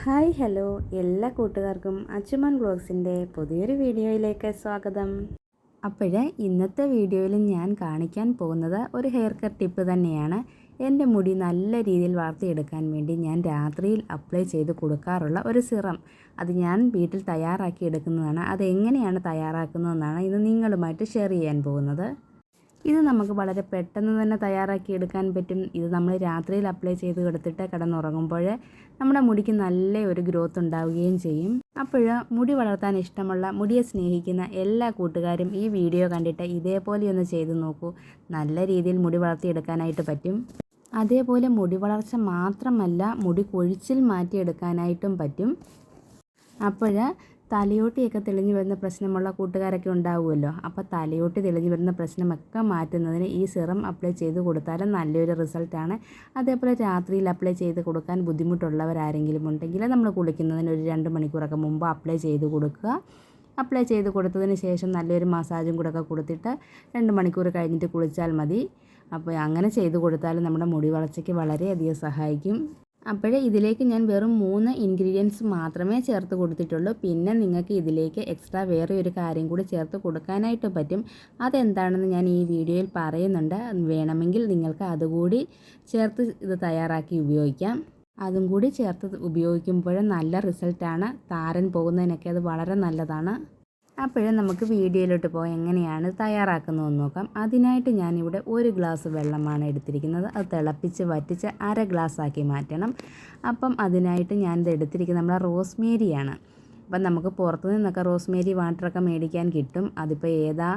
Hi hello. എല്ലാ കൂട്ടുകാർക്കും അച്ചുമൻ ബ്ലോഗ്സിന്റെ പുതിയൊരു വീഡിയോയിലേക്ക് സ്വാഗതം. അപ്പോഴേ ഇന്നത്തെ വീഡിയോയിൽ ഞാൻ കാണിക്കാൻ പോകുന്നത് ഒരു ഹെയർ കട്ട് ടിപ്പ് തന്നെയാണ്. എന്റെ മുടി നല്ല രീതിയിൽ വളർത്തിയെടുക്കാൻ വേണ്ടി ഞാൻ രാത്രിയിൽ അപ്ലൈ ചെയ്ത് കൊടുക്കാറുള്ള ഒരു സിറം. അത് ഞാൻ വീട്ടിൽ തയ്യാറാക്കി എടുക്കുന്നതാണ്. അത് എങ്ങനെയാണ് തയ്യാറാക്കുന്നതെന്നാണ് ഇന്ന് നിങ്ങളുമായിട്ട് ഷെയർ ചെയ്യാൻ പോകുന്നത്. ഇത് നമുക്ക് വളരെ പെട്ടെന്ന് തന്നെ തയ്യാറാക്കി എടുക്കാൻ പറ്റും. ഇത് നമ്മൾ രാത്രിയിൽ അപ്ലൈ ചെയ്ത് കൊടുത്തിട്ട് കിടന്നുറങ്ങുമ്പോൾ നമ്മുടെ മുടിക്ക് നല്ല ഒരു ഗ്രോത്ത് ഉണ്ടാവുകയും ചെയ്യും. അപ്പോൾ മുടി വളർത്താൻ ഇഷ്ടമുള്ള മുടിയെ സ്നേഹിക്കുന്ന എല്ലാ കൂട്ടുകാരും ഈ വീഡിയോ കണ്ടിട്ട് ഇതേപോലെയൊന്ന് ചെയ്ത് നോക്കൂ. നല്ല രീതിയിൽ മുടി വളർത്തിയെടുക്കാനായിട്ട് പറ്റും. അതേപോലെ മുടി വളർച്ച മാത്രമല്ല മുടി കൊഴിച്ചിൽ മാറ്റിയെടുക്കാനായിട്ടും പറ്റും. അപ്പോൾ തലയോട്ടിയൊക്കെ തെളിഞ്ഞു വരുന്ന പ്രശ്നമുള്ള കൂട്ടുകാരൊക്കെ ഉണ്ടാവുമല്ലോ. അപ്പോൾ തലയോട്ടി തെളിഞ്ഞു വരുന്ന പ്രശ്നമൊക്കെ മാറ്റുന്നതിന് ഈ സിറം അപ്ലൈ ചെയ്ത് കൊടുത്താലും നല്ലൊരു റിസൾട്ടാണ്. അതേപോലെ രാത്രിയിൽ അപ്ലൈ ചെയ്ത് കൊടുക്കാൻ ബുദ്ധിമുട്ടുള്ളവരാരെങ്കിലും ഉണ്ടെങ്കിൽ നമ്മൾ കുളിക്കുന്നതിന് ഒരു രണ്ട് മണിക്കൂറൊക്കെ മുമ്പ് അപ്ലൈ ചെയ്ത് കൊടുക്കുക. അപ്ലൈ ചെയ്ത് കൊടുത്തതിന് ശേഷം നല്ലൊരു മസാജും കൂടെ ഒക്കെ കൊടുത്തിട്ട് രണ്ട് മണിക്കൂർ കഴിഞ്ഞിട്ട് കുളിച്ചാൽ മതി. അപ്പോൾ അങ്ങനെ ചെയ്ത് കൊടുത്താൽ നമ്മുടെ മുടി വളർച്ചയ്ക്ക് വളരെയധികം സഹായിക്കും. അപ്പോഴേ ഇതിലേക്ക് ഞാൻ വെറും മൂന്ന് ഇൻഗ്രീഡിയൻസ് മാത്രമേ ചേർത്ത് കൊടുത്തിട്ടുള്ളൂ. പിന്നെ നിങ്ങൾക്ക് ഇതിലേക്ക് എക്സ്ട്രാ വേറെ ഒരു കാര്യം കൂടി ചേർത്ത് കൊടുക്കാനായിട്ട് പറ്റും. അതെന്താണെന്ന് ഞാൻ ഈ വീഡിയോയിൽ പറയുന്നുണ്ട്. വേണമെങ്കിൽ നിങ്ങൾക്ക് അതുകൂടി ചേർത്ത് ഇത് തയ്യാറാക്കി ഉപയോഗിക്കാം. അതും കൂടി ചേർത്ത് ഉപയോഗിക്കുമ്പോൾ നല്ല റിസൾട്ടാണ് താരൻ പോകുന്നതിനൊക്കെ അത് വളരെ നല്ലതാണ്. അപ്പോഴും നമുക്ക് വീഡിയോയിലോട്ട് പോയി എങ്ങനെയാണ് തയ്യാറാക്കുന്നതെന്ന് നോക്കാം. അതിനായിട്ട് ഞാനിവിടെ ഒരു ഗ്ലാസ് വെള്ളമാണ് എടുത്തിരിക്കുന്നത്. അത് തിളപ്പിച്ച് വറ്റിച്ച് അര ഗ്ലാസ് ആക്കി മാറ്റണം. അപ്പം അതിനായിട്ട് ഞാനിത് എടുത്തിരിക്കുന്നത് നമ്മുടെ റോസ്മേരിയാണ്. അപ്പം നമുക്ക് പുറത്ത് നിന്നൊക്കെ റോസ്മേരി വാട്ടറൊക്കെ മേടിക്കാൻ കിട്ടും. അതിപ്പോൾ ഏതാ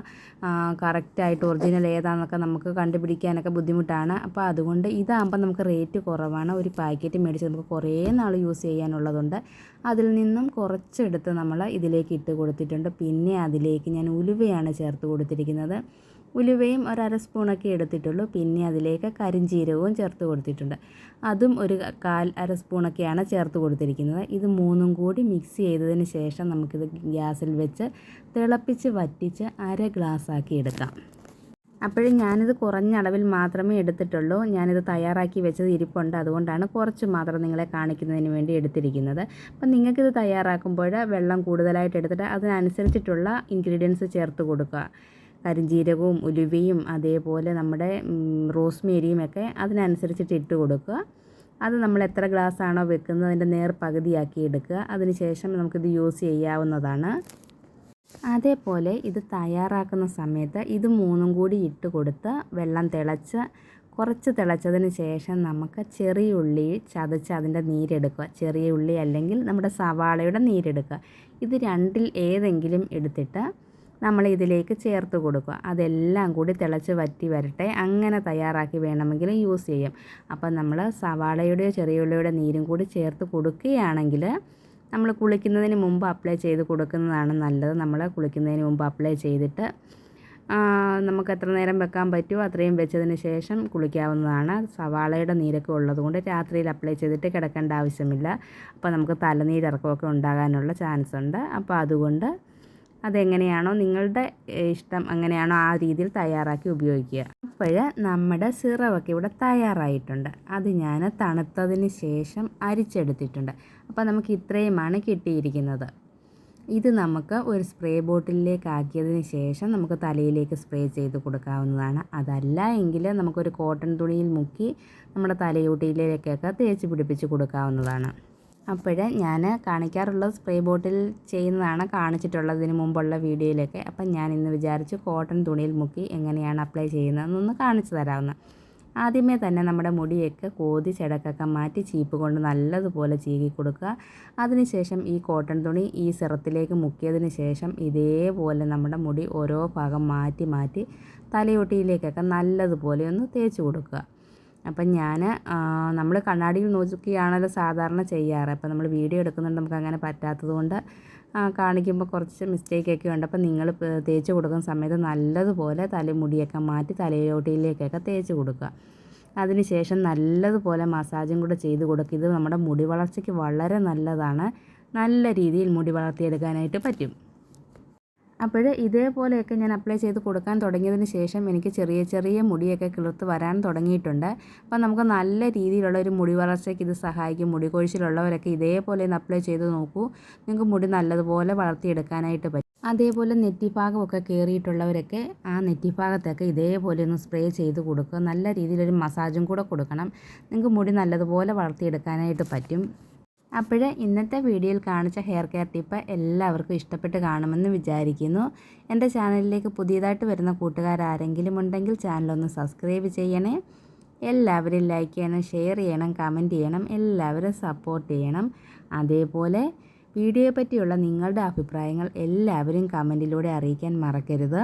കറക്റ്റായിട്ട് ഒറിജിനൽ ഏതാണെന്നൊക്കെ നമുക്ക് കണ്ടുപിടിക്കാനൊക്കെ ബുദ്ധിമുട്ടാണ്. അപ്പോൾ അതുകൊണ്ട് ഇതാകുമ്പോൾ നമുക്ക് റേറ്റ് കുറവാണ്. ഒരു പാക്കറ്റ് മേടിച്ച് നമുക്ക് കുറേ നാൾ യൂസ് ചെയ്യാനുള്ളതുണ്ട്. അതിൽ നിന്നും കുറച്ചെടുത്ത് നമ്മൾ ഇതിലേക്ക് ഇട്ട് കൊടുത്തിട്ടുണ്ട്. പിന്നെ അതിലേക്ക് ഞാൻ ഉലുവയാണ് ചേർത്ത് കൊടുത്തിരിക്കുന്നത്. ഉലുവയും ഒരു അര സ്പൂണൊക്കെ എടുത്തിട്ടുള്ളൂ. പിന്നെ അതിലേക്ക് കരിഞ്ജീരകവും ചേർത്ത് കൊടുത്തിട്ടുണ്ട്. അതും ഒരു കാൽ അര സ്പൂണൊക്കെയാണ് ചേർത്ത് കൊടുത്തിരിക്കുന്നത്. ഇത് മൂന്നും കൂടി മിക്സ് ചെയ്തതിന് ശേഷം നമുക്കിത് ഗ്യാസിൽ വെച്ച് തിളപ്പിച്ച് വറ്റിച്ച് അര ഗ്ലാസ് ആക്കി എടുക്കാം. അപ്പോഴും ഞാനിത് കുറഞ്ഞ അളവിൽ മാത്രമേ എടുത്തിട്ടുള്ളൂ. ഞാനിത് തയ്യാറാക്കി വെച്ചത് ഇരിപ്പുണ്ട്. അതുകൊണ്ടാണ് കുറച്ച് മാത്രം നിങ്ങളെ കാണിക്കുന്നതിന് വേണ്ടി എടുത്തിരിക്കുന്നത്. അപ്പം നിങ്ങൾക്കിത് തയ്യാറാക്കുമ്പോൾ വെള്ളം കൂടുതലായിട്ട് എടുത്തിട്ട് അതിനനുസരിച്ചിട്ടുള്ള ഇൻഗ്രീഡിയൻസ് ചേർത്ത് കൊടുക്കുക. കരിഞ്ജീരകവും ഉലുവയും അതേപോലെ നമ്മുടെ റോസ്മേരിയും ഒക്കെ അതിനനുസരിച്ചിട്ട് ഇട്ട് കൊടുക്കുക. അത് നമ്മൾ എത്ര ഗ്ലാസ് ആണോ വെക്കുന്നത് അതിന്റെ നേർ പകുതിയാക്കി എടുക്കുക. അതിനുശേഷം നമുക്കിത് യൂസ് ചെയ്യാവുന്നതാണ്. അതേപോലെ ഇത് തയ്യാറാക്കുന്ന സമയത്ത് ഇത് മൂന്നും കൂടി ഇട്ട് കൊടുത്ത് വെള്ളം തിളച്ച് കുറച്ച് തിളച്ചതിന് ശേഷം നമുക്ക് ചെറിയ ഉള്ളി ചതച്ച് അതിന്റെ നീരെടുക്കുക. ചെറിയ ഉള്ളി അല്ലെങ്കിൽ നമ്മുടെ സവാളയുടെ നീരെടുക്കുക. ഇത് രണ്ടിൽ ഏതെങ്കിലും എടുത്തിട്ട് നമ്മൾ ഇതിലേക്ക് ചേർത്ത് കൊടുക്കുക. അതെല്ലാം കൂടി തിളച്ച് വറ്റി വരട്ടെ. അങ്ങനെ തയ്യാറാക്കി വേണമെങ്കിൽ യൂസ് ചെയ്യാം. അപ്പം നമ്മൾ സവാളയുടെയോ ചെറിയ ഉള്ളിയുടെ നീരും കൂടി ചേർത്ത് കൊടുക്കുകയാണെങ്കിൽ നമ്മൾ കുളിക്കുന്നതിന് മുമ്പ് അപ്ലൈ ചെയ്ത് കൊടുക്കുന്നതാണ് നല്ലത്. നമ്മൾ കുളിക്കുന്നതിന് മുമ്പ് അപ്ലൈ ചെയ്തിട്ട് നമുക്ക് എത്ര നേരം വെക്കാൻ പറ്റുമോ അത്രയും വെച്ചതിന് ശേഷം കുളിക്കാവുന്നതാണ്. സവാളയുടെ നീരൊക്കെ ഉള്ളതുകൊണ്ട് രാത്രിയിൽ അപ്ലൈ ചെയ്തിട്ട് കിടക്കേണ്ട ആവശ്യമില്ല. അപ്പോൾ നമുക്ക് തലനീരിറക്കമൊക്കെ ഉണ്ടാകാനുള്ള ചാൻസ് ഉണ്ട് അപ്പോൾ അതുകൊണ്ട് അതെങ്ങനെയാണോ നിങ്ങളുടെ ഇഷ്ടം അങ്ങനെയാണോ ആ രീതിയിൽ തയ്യാറാക്കി ഉപയോഗിക്കുക. അപ്പോൾ നമ്മുടെ സിറവൊക്കെ ഇവിടെ തയ്യാറായിട്ടുണ്ട്. അത് ഞാൻ തണുത്തതിന് ശേഷം അരിച്ചെടുത്തിട്ടുണ്ട്. അപ്പോൾ നമുക്ക് ഇത്രയുമാണ് കിട്ടിയിരിക്കുന്നത്. ഇത് നമുക്ക് ഒരു സ്പ്രേ ബോട്ടിലേക്ക് ആക്കിയതിന് ശേഷം നമുക്ക് തലയിലേക്ക് സ്പ്രേ ചെയ്ത് കൊടുക്കാവുന്നതാണ്. അതല്ല എങ്കിൽ നമുക്കൊരു കോട്ടൺ തുണിയിൽ മുക്കി നമ്മുടെ തലയോട്ടിയിലേക്കൊക്കെ തേച്ച് പിടിപ്പിച്ച് കൊടുക്കാവുന്നതാണ്. അപ്പോൾ ഞാൻ കാണിക്കാറുള്ളത് സ്പ്രേ ബോട്ടിൽ ചെയ്യുന്നതാണ് കാണിച്ചിട്ടുള്ളത് ഇതിന് മുമ്പുള്ള വീഡിയോയിലൊക്കെ. അപ്പം ഞാൻ ഇന്ന് വിചാരിച്ചു കോട്ടൺ തുണിയിൽ മുക്കി എങ്ങനെയാണ് അപ്ലൈ ചെയ്യുന്നതെന്നൊന്ന് കാണിച്ചു തരാവുന്ന. ആദ്യമേ തന്നെ നമ്മുടെ മുടിയൊക്കെ കോതി ചെടക്കൊക്കെ മാറ്റി ചീപ്പ് കൊണ്ട് നല്ലതുപോലെ ചീകി കൊടുക്കുക. അതിനുശേഷം ഈ കോട്ടൺ തുണി ഈ സിറത്തിലേക്ക് മുക്കിയതിന് ശേഷം ഇതേപോലെ നമ്മുടെ മുടി ഓരോ ഭാഗം മാറ്റി മാറ്റി തലയൊട്ടിയിലേക്കൊക്കെ നല്ലതുപോലെ ഒന്ന് തേച്ച് കൊടുക്കുക. അപ്പം ഞാൻ നമ്മൾ കണ്ണാടിയിൽ നോക്കിയാണല്ലോ സാധാരണ ചെയ്യാറ്. അപ്പം നമ്മൾ വീഡിയോ എടുക്കുന്നുണ്ട് നമുക്ക് അങ്ങനെ പറ്റാത്തത് കൊണ്ട് കാണിക്കുമ്പോൾ കുറച്ച് മിസ്റ്റേക്കൊക്കെ ഉണ്ട്. അപ്പം നിങ്ങൾ തേച്ച് കൊടുക്കുന്ന സമയത്ത് നല്ലതുപോലെ തലമുടിയൊക്കെ മാറ്റി തലയോട്ടിയിലേക്കൊക്കെ തേച്ച് കൊടുക്കുക. അതിനുശേഷം നല്ലതുപോലെ മസാജും കൂടെ ചെയ്ത് കൊടുക്കുക. ഇത് നമ്മുടെ മുടി വളർച്ചയ്ക്ക് വളരെ നല്ലതാണ്. നല്ല രീതിയിൽ മുടി വളർത്തിയെടുക്കാനായിട്ട് പറ്റും. അപ്പോൾ ഇതേപോലെയൊക്കെ ഞാൻ അപ്ലൈ ചെയ്ത് കൊടുക്കാൻ തുടങ്ങിയതിന് ശേഷം എനിക്ക് ചെറിയ ചെറിയ മുടിയൊക്കെ കിളിർത്ത് വരാൻ തുടങ്ങിയിട്ടുണ്ട്. അപ്പോൾ നമുക്ക് നല്ല രീതിയിലുള്ള ഒരു മുടി വളർച്ചയ്ക്ക് ഇത് സഹായിക്കും. മുടി കൊഴിച്ചിലുള്ളവരൊക്കെ ഇതേപോലെ ഒന്ന് അപ്ലൈ ചെയ്ത് നോക്കൂ. നിങ്ങൾക്ക് മുടി നല്ലതുപോലെ വളർത്തിയെടുക്കാനായിട്ട് പറ്റും. അതേപോലെ നെറ്റിഭാഗമൊക്കെ കയറിയിട്ടുള്ളവരൊക്കെ ആ നെറ്റിഭാഗത്തൊക്കെ ഇതേപോലെ ഒന്ന് സ്പ്രേ ചെയ്ത് കൊടുക്കുക. നല്ല രീതിയിലൊരു മസാജും കൂടെ കൊടുക്കണം. നിങ്ങൾക്ക് മുടി നല്ലതുപോലെ വളർത്തിയെടുക്കാനായിട്ട് പറ്റും. അപ്പോൾ ഇന്നത്തെ വീഡിയോയിൽ കാണിച്ച ഹെയർ കെയർ ടിപ്പ് എല്ലാവർക്കും ഇഷ്ടപ്പെട്ട് കാണുമെന്ന് വിചാരിക്കുന്നു. എന്റെ ചാനലിലേക്ക് പുതിയതായിട്ട് വരുന്ന കൂട്ടുകാരാരെങ്കിലും ഉണ്ടെങ്കിൽ ചാനലൊന്ന് സബ്സ്ക്രൈബ് ചെയ്യണേ. എല്ലാവരും ലൈക്ക് ചെയ്യണം ഷെയർ ചെയ്യണം കമന്റ് ചെയ്യണം എല്ലാവരും സപ്പോർട്ട് ചെയ്യണം. അതേപോലെ വീഡിയോയെ പറ്റിയുള്ള നിങ്ങളുടെ അഭിപ്രായങ്ങൾ എല്ലാവരും കമന്റിലൂടെ അറിയിക്കാൻ മറക്കരുത്.